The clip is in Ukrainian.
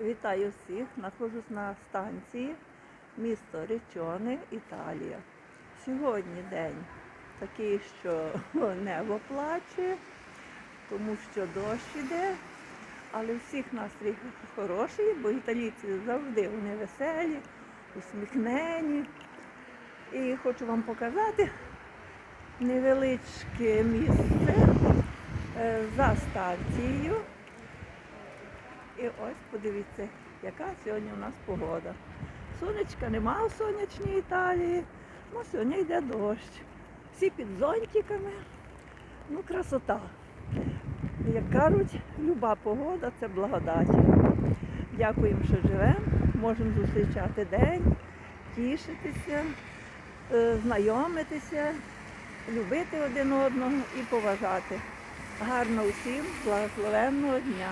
Вітаю всіх. Знаходжусь на станції місто Речони, Італія. Сьогодні день такий, що небо плаче, тому що дощ іде, але всіх настрій хороший, бо італійці завжди вони веселі, усміхнені. І хочу вам показати невеличке місце е, за станцією. Ось подивіться, яка сьогодні у нас погода. Сонечка нема в сонячній Італії, ну сьогодні йде дощ. Всі під зонтиками. Ну, красота. Як кажуть, люба погода це благодать. Дякуємо, що живемо, можемо зустрічати день, тішитися, е, знайомитися, любити один одного і поважати. Гарно усім, благословенного дня!